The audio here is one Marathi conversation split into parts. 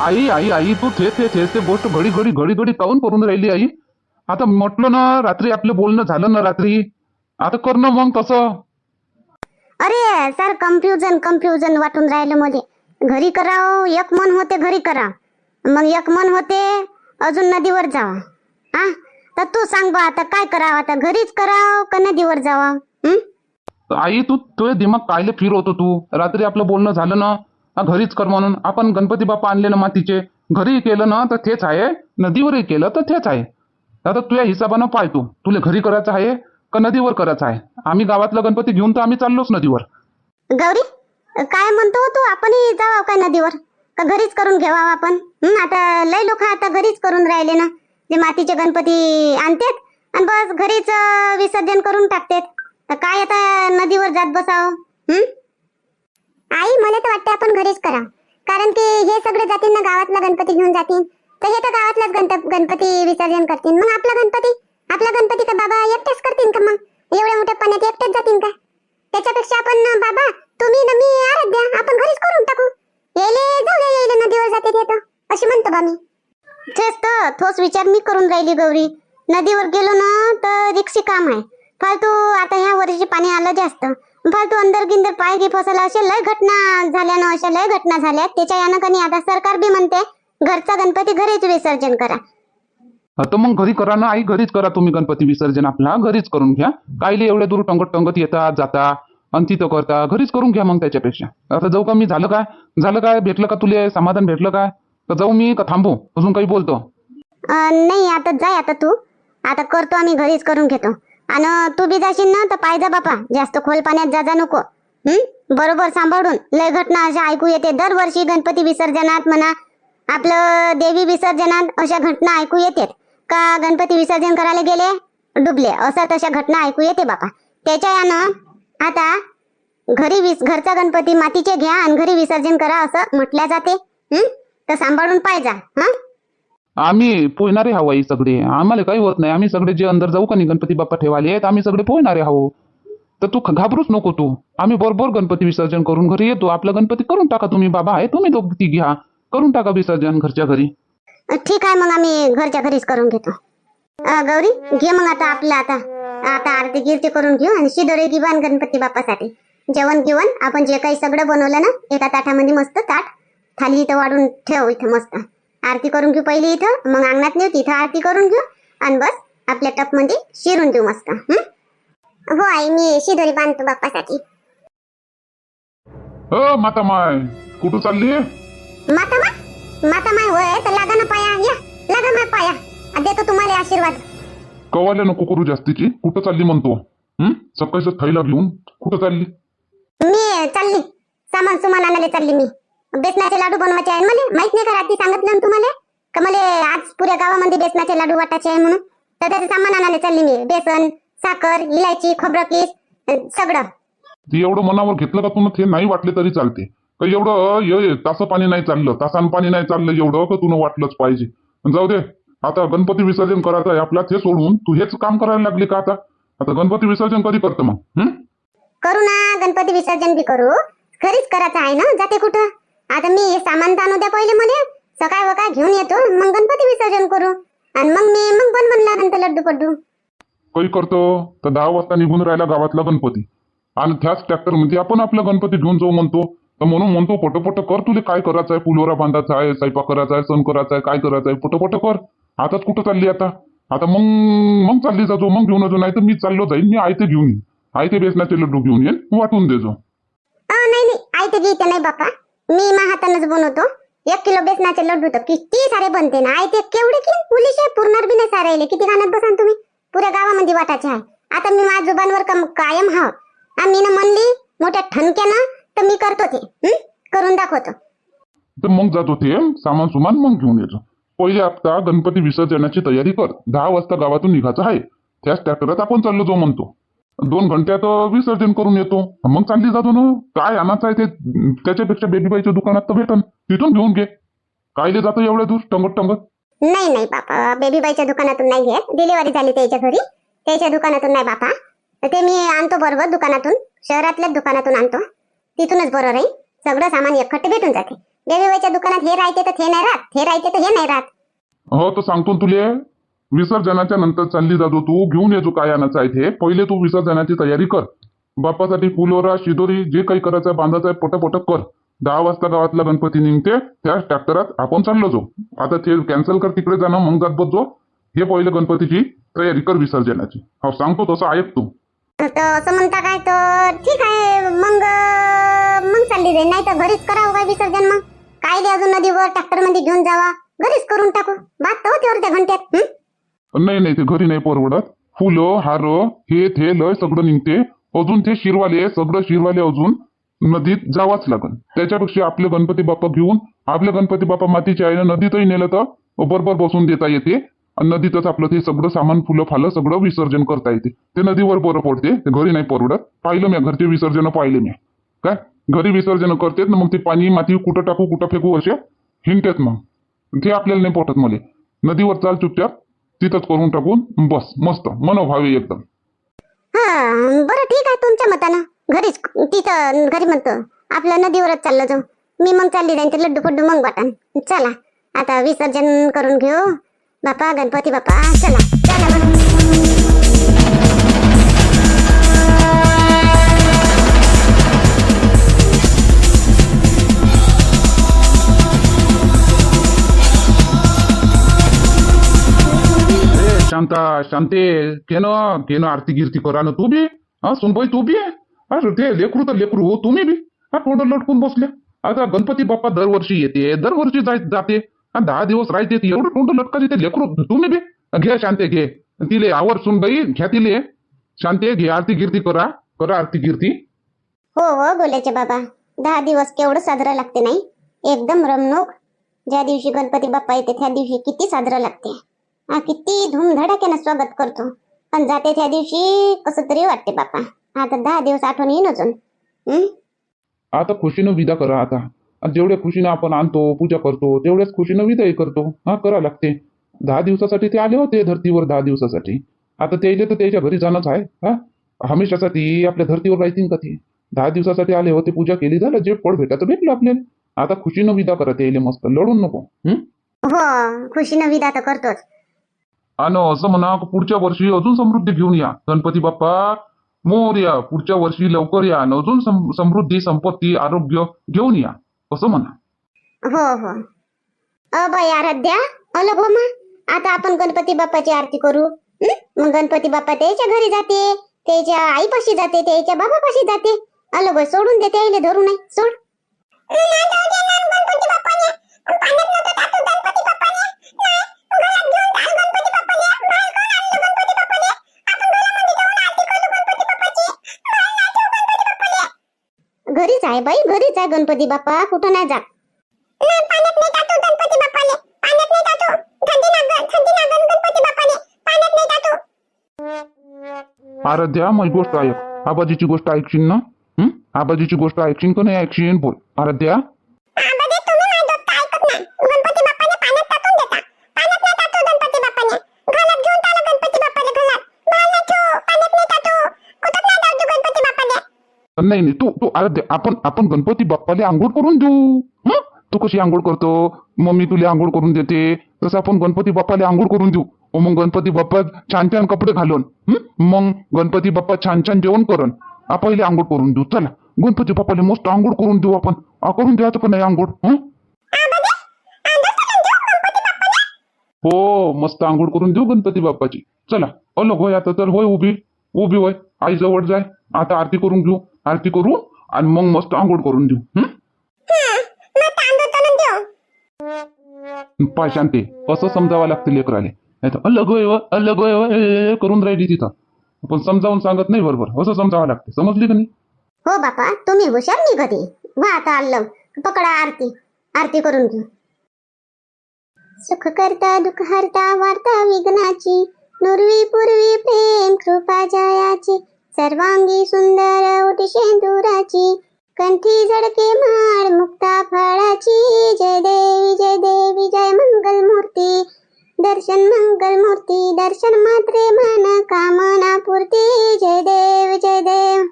आई आई आई तू थे थे थे ते गोष्ट घडी घडी घडी घडी काऊन करून राहिली आई? आता म्हटलं ना रात्री आपलं बोलणं झालं ना रात्री. आता कर ना मग तसं. अरे सर कन्फ्युजन कन्फ्युजन वाटून राहिलं मध्ये घरी कराव एक मन होते घरी करा. मग एक मन होते अजून नदीवर जावा. हा? तर तू सांग बा आता काय करावं? आता घरीच कराव का नदीवर जावा? हं? आई तू तुझे दिमाग कायले फिरवतो तू. रात्री आपलं बोलणं झालं ना हा, घरीच कर म्हणून. आपण गणपती बाप्पा आणले ना मातीचे घरी केलं ना तर तेच आहे. नदीवरही केलं तर तेच आहे. आता तुझ्या हिशोबानं पाय तू. तुला घरी करायचं आहे का नदीवर करायचं आहे? आम्ही गावातला गणपती घेऊन तर आम्ही चाललोच नदीवर. गौरी काय म्हणतो तू? आपणही जावा काय नदीवर? का घरीच करून घेवा आपण? आता लय लोक आता घरीच करून राहिले ना. जे मातीचे गणपती आणतात आणि बस घरीच विसर्जन करून टाकतात. काय आता नदीवर जात बसाव? हम्म आई आपण घरीच करा कारण की हे सगळे जातील ना गावातला गणपती घेऊन जातील. तर हे तर गावातलाच गणपती विसर्जन करतील. मग आपला गणपती? आपला गणपती का बाबा एकटेच करतील का मग? एवढ्या मोठ्या पाण्यात एकटेच जातील का? त्याच्यापेक्षा आपण बाबा तुम्ही ना मी आराध्या आपण घरीच करून टाकू. येले जाऊ दे येले नदीवर जाते ते तर. अशी म्हणतो बा मी. तेच तर ठोस विचार मी करून राहिली गौरी. नदीवर गेलो ना तर रिक्षी काम आहे. फालतू आता ह्या वर्षी पाणी आलं जास्त. फालतू अंदर गिंदर पाय घे फसला अशा लय घटना झाल्या ना अशा लय घटना झाल्या. त्याच्या यानं कनी आता सरकार बी म्हणते घरचा गणपती घरीच विसर्जन करा. आता मग घरी करा ना आई घरीच करा तुम्ही गणपती विसर्जन आपला. घरीच करून घ्या. कायले एवढ्या दूर टंगत टंगत येतात जाता आणि तिथं करता घरीच करून घ्या मग त्याच्यापेक्षा. आता जाऊ का मी? झालं काय? झालं काय? भेटलं का तुले? समाधान भेटलं काय? तर जाऊ मी का थांबू? अजून काही बोलतो. नाही आता जाय आता तू. आता करतो आम्ही घरीच करून घेतो. आणि तू बी जाशील ना तर पाहिजे बापा. जास्त खोल पाण्यात जा जा नको. हम्म बरोबर सांभाळून. लय घटना अशा ऐकू येते. दरवर्षी गणपती विसर्जनात म्हणा आपलं देवी विसर्जनात अशा घटना ऐकू येतात. का गणपती विसर्जन करायला गेले? डुबले. असं तशा घटना ऐकू येते बापा. त्याच्या यानं आता घरी विस घरचा गणपती मातीचे घ्या आणि घरी विसर्जन करा असं म्हटल्या जाते. हम्म तर सांभाळून पाहिजा हा? आम्ही पोहणारे हवं आई सगळे. आम्हाला काही होत नाही. आम्ही सगळे जे अंदर जाऊ का नाही गणपती बाप्पा ठेवाले आहेत आम्ही सगळे पोहणारे हाव तर तू घाबरूच नको तू. आम्ही बरोबर गणपती विसर्जन करून घरी येतो. आपला गणपती करून टाका तुम्ही बाबा आहे. तुम्ही दोघ ती घ्या. करून टाका विसर्जन घरच्या घरी. ठीक आहे मग आम्ही घरच्या घरीच करून घेतो. गौरी घे मग आता आपलं आता. आता आरती गिरती करून घेऊ आणि शिदोरे घेऊ गणपती बाप्पासाठी. जेवण घेऊन आपण जे काही सगळं बनवलं ना एका ताटामध्ये मस्त ताट थाली इथं वाढून ठेव इथं मस्त. आरती करून घेऊ पहिली इथं मग अंगणात नेऊ तिथं आरती करून घेऊ आणि बस आपल्या टपमध्ये शिरून देऊ मस्त. हं? आई मी शिदोरी बांधतो बाप्पासाठी. हो माता माय कुठं चालली? माता माय माता माय होय तर लागा ना पाया या. लागा माय पाया. आ, देतो तुम्हाला आशीर्वाद. कवाल्या नको करू जास्तीची. कुठं चालली म्हणतो? हं? सकाळचं थैला घेऊन कुठं चालली? मी चालली. सामान सुमान आणायला चालली मी. बेसनाचे लाडू बनवायचे आहे. मला माहीत नाही का रात्री सांगितलं तुम्हाला. का मला आज पुऱ्या गावामध्ये बेसनाचे लाडू वाटायचे आहे म्हणून. तर त्याचं सामान आणायला चालली मी. बेसन साखर इलायची खोबरं किस सगळं. ती एवढं मनावर घेतलं का तुला ते नाही वाटले तरी चालते. का एवढं य- तासं पाणी नाही चाललं तासान पाणी नाही चाललं एवढं का तुला वाटलंच पाहिजे? जाऊ दे. आता गणपती विसर्जन करायचं आहे आपला ते सोडून तू हेच काम करायला लागली का आता? आता गणपती विसर्जन कधी करतं मग? करू ना गणपती विसर्जन बी करू. घरीच करायचं आहे ना जाते कुठं? आता मी सामान आणू द्या पहिले मध्ये सकाळ वकाळ घेऊन येतो मग गणपती विसर्जन करू. आणि मग मी मग बनवून लागेल लड्डू पड्डू काही करतो. तर दहा वाजता निघून राहिला गावातला गणपती. आणि त्याच ट्रॅक्टरमध्ये आपण आपला गणपती घेऊन जाऊ म्हणतो. तर म्हणून म्हणतो पटपट कर तुले काय करायचं आहे फुलोरा बांधायचा आहे स्वयंपाक करायचा आहे सण करायचा आहे काय करायचं आहे? पटपट कर. आताच कुठं चालली आता? आता मग मग चालली जातो मग घेऊन येतो नाही तर मी चाललो जाईन मी आयते घेऊन येईन. आयते बेसनाचे लड्डू घेऊन येईन वाटून देजो नाही नाही. आयते गीते नाही बापा मी मा हातानच बनवतो. एक किलो बेसनाचे लड्डू तर किती सारे बनते ना. आयते केवढे की पुलिस पुरणार बी नाही सारे किती खाण्यात बसान तुम्ही. पुऱ्या गावामध्ये वाटायचे आहे. आता मी माझ्या जुबानवर कम कायम हाव. आम्ही ना म्हणली मोठ्या ठणक्यानं तर मी करतो ते. करून दाखवतो. तर मग जातो ते. सामान सुमान मग घेऊन येतो. पहिले आता गणपती विसर्जनाची तयारी कर. दहा वाजता गावातून निघायचं आहे. त्याच ट्रॅक्टरात आपण चाललो जो म्हणतो. दोन घंट्यात विसर्जन करून येतो. मग चालली जातो ना काय आणायचं आहे ते त्याच्यापेक्षा बेबीबाईच्या दुकानात तर भेटन. तिथून घेऊन घे. कायले जातो एवढ्या दूर टंगत टंगत नाही नाही बापा. बेबीबाईच्या दुकानातून नाही घेत. डिलिव्हरी झाली त्याच्या घरी. त्याच्या दुकानातून नाही बापा. तर ते मी आणतो बरोबर दुकानातून. शहरातल्याच दुकानातून आणतो. तिथूनच बरोबर आहे सगळं सामान एकखट्टे भेटून जाते. देवीबाईच्या दुकानात हे राहते तर ते नाही राहत. हे राहते तर हे नाही राहत. हो तर सांगतो तुले. विसर्जनाच्या नंतर चालली जातो. तू घेऊन येतो काय आणायचं आहे ते. पहिले तू विसर्जनाची तयारी कर. बाप्पासाठी फुलोरा शिदोरी जे काही करायचं बांधायचं आहे पटपट कर. दहा वाजता गावातला गणपती निघते. त्या ट्रॅक्टरात आपण चाललो जाऊ. आता ते कॅन्सल कर तिकडे जाणं मग जात बसतो हे पहिले गणपतीची तयारी कर विसर्जनाची. हो सांगतो तसं ऐक तू. असं म्हणता काय तर ठीक आहे मग मग चालली जाईल. नाही तर घरीच करावं काय विसर्जन मग? काय दे अजून नदीवर ट्रॅक्टरमध्ये घेऊन जावा. घरीच करून टाकू. बात होते अर्ध्या घंट्यात नाही नाही ते घरी नाही परवडत फुलं हार हे ते लय सगळं निघते. अजून ते शिरवाले सगळं शिरवाले अजून नदीत जावाच लागल. त्याच्यापेक्षा आपले गणपती बाप्पा घेऊन आपले गणपती बाप्पा मातीच्या आईनं नदीतही नेलं तर बरोबर बसून देता येते. आणि नदीतच आपलं ते सगळं सामान फुलं फालं सगळं विसर्जन करता येते. ते नदीवर बरं पडते ते घरी नाही परवडत पाहिलं मी घरचे विसर्जन पाहिले मी. काय? घरी विसर्जन करतेत ना मग ते पाणी माती कुठं टाकू कुठं फेकू असे हिंडतेत मग. ते आपल्याला नाही पटत मला. नदीवर चाल चुपचाप. तिथंच करून टाकून बस मस्त मनोभावी एकदम. हा बरं ठीक आहे तुमच्या मतानं. घरीच तिथं घरी म्हणतो. आपलं नदीवरच चाललं जाऊ. मी मग चालली जाईन ते लड्डू फड्डू मग वाटन. चला आता विसर्जन करून घेऊ. बापा गणपती बापा चला. ए शांता शांते केन केन आरती गिरती करा ना तू बी? हा सुनबाई तू बी? अरे ते लेकरू तर लेकरू हो तुम्ही बी? हा थोडं लटकून बसल्या. आता गणपती बाप्पा दरवर्षी येते दरवर्षी जाय जाते. दहा दिवस राहते ती एवढं तोंड लटकायचे ते लेकरू. तुम्ही बी? घे शांते घे. तिले आवर सुनबाई घ्या तिले शांते घे आरती गिरती करा करा आरती गिरती. हो हो गोल्याचे बाबा. दहा दिवस केवढं साजरा लागते नाही? एकदम रमणूक. ज्या दिवशी गणपती बाप्पा येते त्या दिवशी किती साजरा लागते? हा किती धूमधडाक्यानं स्वागत करतो. पण जाते त्या दिवशी कसं तरी वाटते बाप्पा आता दहा दिवस आठवण येईन अजून. हं? आता खुशीनं विदा करा आता. आणि जेवढ्या खुशीनं आपण आणतो पूजा करतो तेवढ्याच खुशीनं विदाही करतो. हा करा लागते. दहा दिवसासाठी ते आले होते धर्तीवर दहा दिवसासाठी. आता ते इले तर त्याच्या घरी जाणंच आहे. हा? हमेशासाठी आपल्या धर्तीवर राहतील का ते? दहा दिवसासाठी आले होते पूजा केली झालं जे फळ भेटायचं भेटलं आपल्याला. आता खुशीनं विदा करा ते इले मस्त. लढून नको. हं? हो खुशीनं विदा तर करतोच. आणि असं म्हणा की पुढच्या वर्षी अजून समृद्धी घेऊन या. गणपती बाप्पा मोर या. पुढच्या वर्षी लवकर या. आणि अजून सम- समृद्धी संपत्ती आरोग्य घेऊन या. असं म्हणा. हो हो. अ बाई आराध्या अलग हो मा आता आपण गणपती बाप्पाची आरती करू. हं? मग गणपती बाप्पा त्याच्या घरी जाते. त्याच्या आईपाशी जाते. त्याच्या बाबापाशी जाते. अलग होय, सोडून देते आईले धरू नाही सोड. घरीच आहे बाई घरीच आहे गणपती बाप्पा कुठं नाही जात. आराध्या माझी गोष्ट ऐक. आबाजीची गोष्ट ऐकशील ना? हं? आबाजीची गोष्ट ऐकशील का नाही ऐकशील? बोल. आराध्या? नाही नाही तू तू अरे आपण आपण गणपती बाप्पाला आंघोळ करून देऊ. हं? तू कशी आंघोळ करतो? मम्मी तुला आंघोळ करून देते. तसं आपण गणपती बाप्पाला आंघोळ करून देऊ. मग गणपती बाप्पा छान छान कपडे घालून मग गणपती बाप्पा छान छान जेवण करून आपण पहिले आंघोळ करून देऊ. चला गणपती बाप्पाला मस्त आंघोळ करून देऊ आपण. करून द्यायचं का नाही आंघोळ हं? हो मस्त आंघोळ करून देऊ गणपती बाप्पाची. चला अलग होय आता तर होय उभी उभी होय. आई जवळ जाय आता आरती करून घेऊ. आरती करू आणि मग मस्त आंघोळ करून देऊ हं? पाय शांते असं समजावं लागतं लेकराले नाही तर अलग होय अलग होय करून राहिली तिथं. पण समजावून सांगत नाही बरोबर असं समजावं लागते. समजली का नाही? हो बापा तुम्ही हुशार निघते वा आता आलं. पकडा आरती. आरती करून घेऊ सुख करता दुःख हरता वार्ता विघ्नाची. नुरवी पूर्वी प्रेम कृपा जयाची. सर्वांगी सुंदर ओटी शेंदुराची कंठी झडके माळ मुक्ता फळाची. जय देवी जय देवी जय मंगल मूर्ती दर्शन मंगल मूर्ती दर्शन मात्रे मन कामना पूर्ती. जय देव जय देव.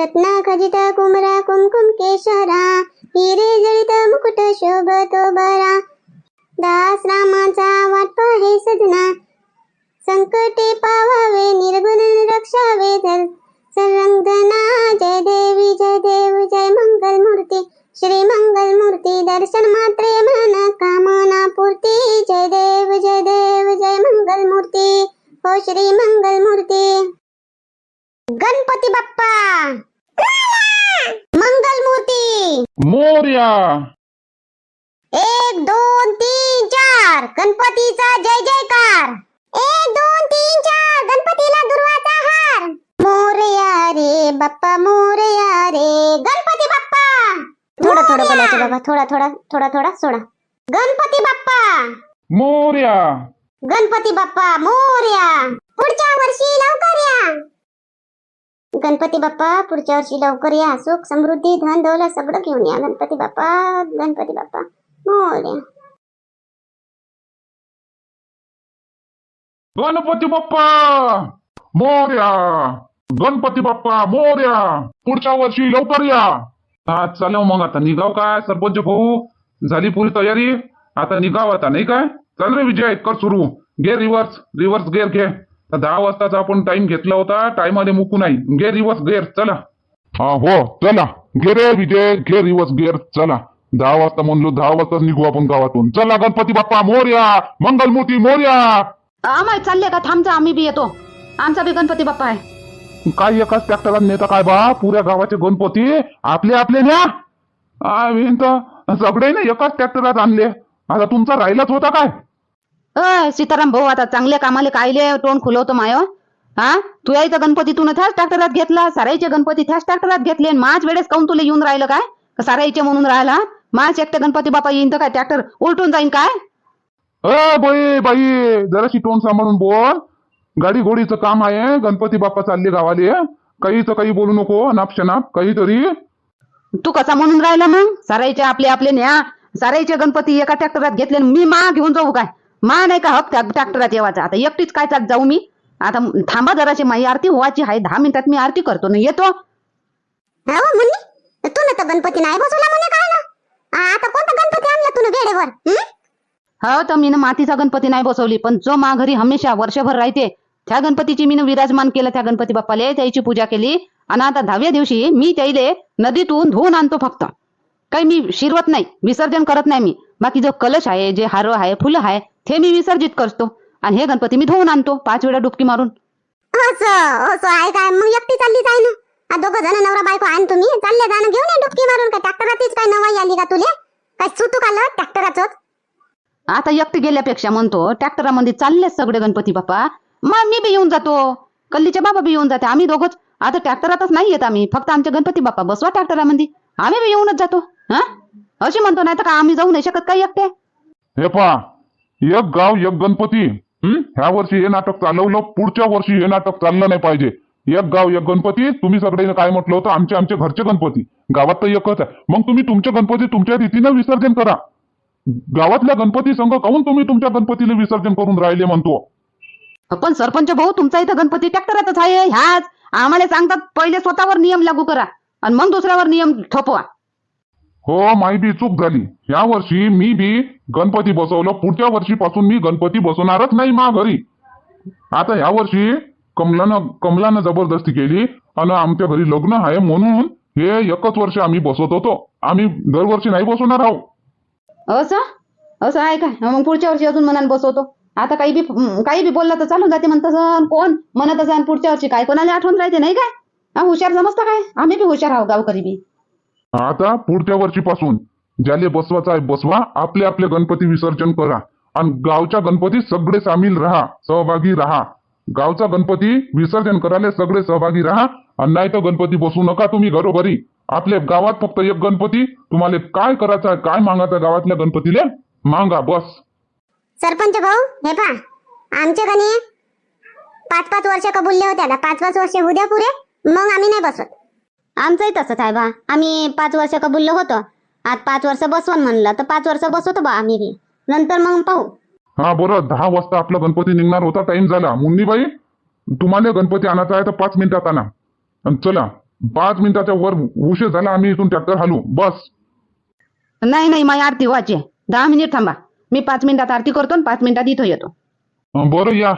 रत्ना खजित कुमरा कुमकुम केशरा. हिरे जळित मुकुट मुकुट शोभतो बरा. दास रामाचा वाट पाहे सजना. संकटे पावावे निर्गुण रक्षावे धर संरंगना जय देवी जय देव जय मंगल मूर्ती श्री मंगल मूर्ती दर्शन मात्रे मन कामना पूर्ती जय देव जय देव जय मंगल मूर्ती हो श्री मंगल मूर्ती गणपती बाप्पा मंगल मूर्ती मोर्या एक दोन तीन चार गणपतीचा जय जयकार एक दोन तीन चार. गणपतीला दुर्वाचा हार. मोरया रे बाप्पा मोरया रे गणपती बाप्पा. थोडं थोडं बोलायचं बाबा. थोडा थोडा थोडा थोडा सोडा. गणपती बाप्पा. मोर्या. गणपती बाप्पा मोरया. पुढच्या वर्षी लवकर या. गणपती बाप्पा पुढच्या वर्षी लवकर या. सुख समृद्धी धन दौलत सगळं घेऊन या. गणपती बाप्पा गणपती बाप्पा मोरया. गणपती बाप्पा! मोर्या! गणपती बाप्पा मोर्या! पुढच्या वर्षी लवकर या! हा चला मग आता निघाव काय सरपंच भाऊ? झाली पुरी तयारी? आता निघाव आता नाही काय? चल रे विजय कर सुरू. घे रिव्हर्स रिव्हर्स गेअर घे. दहा वाजताचा आपण टाइम घेतला होता टाइममध्ये मुकू नाही. घे रिव्हर्स गेअर चला. हा हो चला. घे रे विजय घे रिव्हर्स गेअर चला. दहा वाजता म्हणलो दहा वाजता निघू आपण गावातून. चला गणपती बाप्पा मोर्या! मंगलमूर्ती मोर्या! आम्हाला चालले का? थांबचा आम्ही बी येतो. आमचा बी गणपती बाप्पा आहे. काय एकाच ट्रॅक्टरात नेता काय बा? पुऱ्या गावाचे गणपती आपले आपले न्या आ, विन तर सगळे ना एकाच ट्रॅक्टरात आणले. आता तुमचा राहिलाच होता काय? अय सीताराम भाऊ आता चांगल्या कामाले कायले तोंड खुलवतो माय. हा? तू यायचा गणपती तू त्याच ट्रॅक्टरात घेतला साराईचे गणपती त्याच ट्रॅक्टरात घेतले आणि माझ वेळेस काऊन तुला येऊन राहिलं काय? का साराईचे म्हणून राहिला? माझ एकटे गणपती बाप्पा येईन तर काय? ट्रॅक्टर उलटून जाईन काय? अ बाई बाई जराशी तोंड सांभाळून बोल. गाडी घोडीचं काम आहे गणपती बाप्पा चालले गावाले. काहीच काही बोलू नको नाप शनाप काहीतरी. तू कसा म्हणून राहिला मग? साराईचे आपले आपले न्या. साराईचे गणपती एका ट्रॅक्टरात घेतले आणि मी मा घेऊन जाऊ काय? मा नाही का हक ट्रॅक्टरात येवायचा आता एकटीच काय चालत जाऊ मी? आता थांबा जराशी माई आरती व्हायची आहे. दहा मिनिटात मी आरती करतो ना येतो. हो तू ना तर गणपती नाही बसवला म्हणे काय ना आता कोणता गणपती आणला तू वेळेवर? हो तर मीनं मातीचा गणपती नाही बसवली पण जो मा घरी हमेशा वर्षभर राहते त्या गणपतीची मीनं विराजमान केलं त्या गणपती बाप्पाले त्याची पूजा केली आणि आता दहाव्या दिवशी मी त्याईले नदीतून धुवून आणतो फक्त. काही मी शिरवत नाही विसर्जन करत नाही मी. बाकी जो कलश आहे जे हार आहे फुलं आहे ते मी विसर्जित करतो. आणि हे गणपती मी धुवून आणतो पाच वेळा डुबकी मारून. असं असं आहे काय? मग एकटी चालली जाय ना. दोघ जण नवरा बायको आण तुम्ही चालले जाणं घेऊन डुबकी मारून. काय ट्रॅक्टरातच काय नवाई आली का तुले? काय सुतू काल ट्रॅक्टराच आता एकटे गेल्यापेक्षा म्हणतो ट्रॅक्टरामध्ये चाललेच सगळे गणपती बाप्पा. मग मी बी येऊन जातो. कल्लीचे बाबा बी येऊन जाते. आम्ही दोघंच. आता ट्रॅक्टरातच नाही येत आम्ही. फक्त आमचे गणपती बाप्पा बसवा ट्रॅक्टरामध्ये. आम्ही बी येऊनच जातो. हा? अशी म्हणतो नाही तर का आम्ही जाऊ नाही शकत काही एकटे? हे पा एक गाव एक गणपती. हं? ह्या वर्षी हे नाटक चालवलं पुढच्या वर्षी हे नाटक चाललं नाही पाहिजे. एक गाव एक गणपती. तुम्ही सगळे काय म्हटलं होतं? आमचे आमचे घरचे गणपती. गावात तर एकच आहे. मग तुम्ही तुमचे गणपती तुमच्या रीतीनं विसर्जन करा. गावातल्या गणपती संघ काहून तुम्ही तुमच्या गणपतीला विसर्जन करून राहिले म्हणतो? पण सरपंच भाऊ तुमचा इथं गणपती ट्रॅक्टरातच आहे. ह्याच आम्हाला सांगतात पहिले स्वतःवर नियम लागू करा आणि मग दुसऱ्यावर नियम थोपवा हो माही बी चूक झाली. या वर्षी मी बी गणपती बसवलं. पुढच्या वर्षीपासून मी गणपती बसवणारच नाही मा घरी. आता या वर्षी कमलानं कमलानं जबरदस्ती केली आणि आमच्या घरी लग्न आहे म्हणून हे एकच वर्ष आम्ही बसवत होतो. आम्ही दरवर्षी नाही बसवणार आहोत. असं? असं आहे काय? मग पुढच्या वर्षी अजून मनात बसवतो. आता काही बी काही बी बोलला तर चालून जाते म्हणत कोण? म्हणत असं पुढच्या वर्षी काय? कोणाला आठवण राहते नाही काय? हुशार समजता काय? आम्ही बी हुशार आहोत गावकरी बी. आता पुढच्या वर्षी पासून ज्याले बसवाचा आहे बसवा. आपले आपले गणपती विसर्जन करा. आणि गावच्या गणपती सगळे सामील राहा सहभागी राहा. गावचा गणपती विसर्जन करायला सगळे सहभागी राहा. आणि नाही तर गणपती बसवू नका तुम्ही घरोघरी. आपल्या गावात फक्त एक गणपती. तुम्हाला काय करायचं आहे काय मागायचं आहे गावातल्या गणपतीले? मागा बस. सरपंच भाऊ हे पा आमचे गणे पाच पाच वर्ष कबुलले होते आता पाच पाच वर्ष उद्या पुरे. मग आम्ही नाही बसवत आमचंही तसंच आहे बा. आम्ही पाच वर्ष कबुललो होतो. आज पाच वर्ष बसवून म्हणलं. तर पाच वर्ष बसवतो बा आम्ही बी. नंतर मग पाहू. हा बरं. दहा वाजता आपला गणपती निघणार होता. टाइम झाला. मुन्नीबाई तुम्हाला गणपती आणायचा आहे तर पाच मिनिटात आणा. आणि चला. पाच मिनिटाच्या वर उशीर झाला आम्ही इथून ट्रॅक्टर हालू बस. नाही नाही माझी आरती व्हायची. दहा मिनिट थांबा. मी पाच मिनिटात आरती करतो आणि पाच मिनिटात इथं येतो. अं, बरं या.